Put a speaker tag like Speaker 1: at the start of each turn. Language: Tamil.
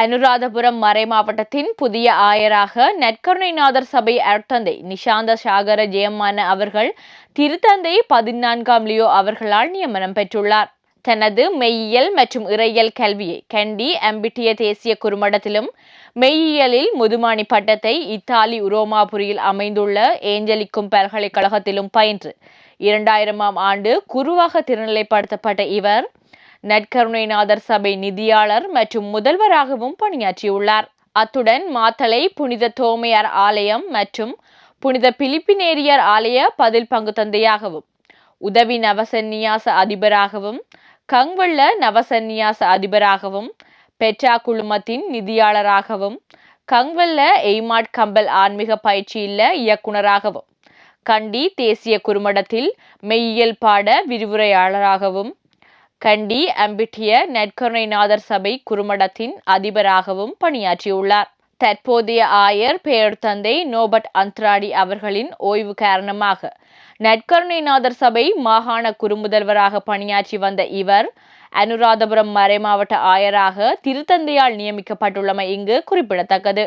Speaker 1: அனுராதபுரம் மறைமாவட்டத்தின் புதிய ஆயராக நற்கருணைநாதர் சபை அருட்தந்தை நிஷாந்த சாகர ஜெயமான அவர்கள் திருத்தந்தை பதினான்காம் லியோ அவர்களால் நியமனம் பெற்றுள்ளார். தனது மெய்யியல் மற்றும் இறையியல் கல்வியை கண்டி அம்பிட்டிய தேசிய குறுமடத்திலும் மெய்யியலில் முதுமானி பட்டத்தை இத்தாலி உரோமாபுரியில் அமைந்துள்ள ஏஞ்சலிக்கும் பல்கலைக்கழகத்திலும் பயின்று. இரண்டாயிரமாம் ஆண்டு குருவாக திருநிலைப்படுத்தப்பட்ட இவர் நற்கருணைநாதர் சபை நிதியாளர் மற்றும் முதல்வராகவும் பணியாற்றியுள்ளார். அத்துடன் மாத்தளை புனித தோமையார் ஆலயம் மற்றும் புனித பிலிப்பினேரியர் ஆலய பதில் பங்கு தந்தையாகவும் உதவி நவசன்னியாச அதிபராகவும் கங்வள்ள நவசன்னியாச அதிபராகவும் பெட்ரா குழுமத்தின் நிதியாளராகவும் கங்வல்ல எய்மாட் கம்பல் ஆன்மீக பயிற்சியில் இயக்குனராகவும் கண்டி தேசிய குறுமடத்தில் மெய்யியல் பாட விரிவுரையாளராகவும் கண்டி அம்பிட்டிய நெற்கருணைநாதர் சபை குறுமடத்தின் அதிபராகவும் பணியாற்றியுள்ளார். தற்போதைய ஆயர் பெயர் தந்தை நோபட் அந்த்ராடி அவர்களின் ஓய்வு காரணமாக நற்கருணைநாதர் சபை மாகாண குறுமுதல்வராக பணியாற்றி வந்த இவர் அனுராதபுரம் மறைமாவட்ட ஆயராக திருத்தந்தையால் நியமிக்கப்பட்டுள்ளமை இங்கு குறிப்பிடத்தக்கது.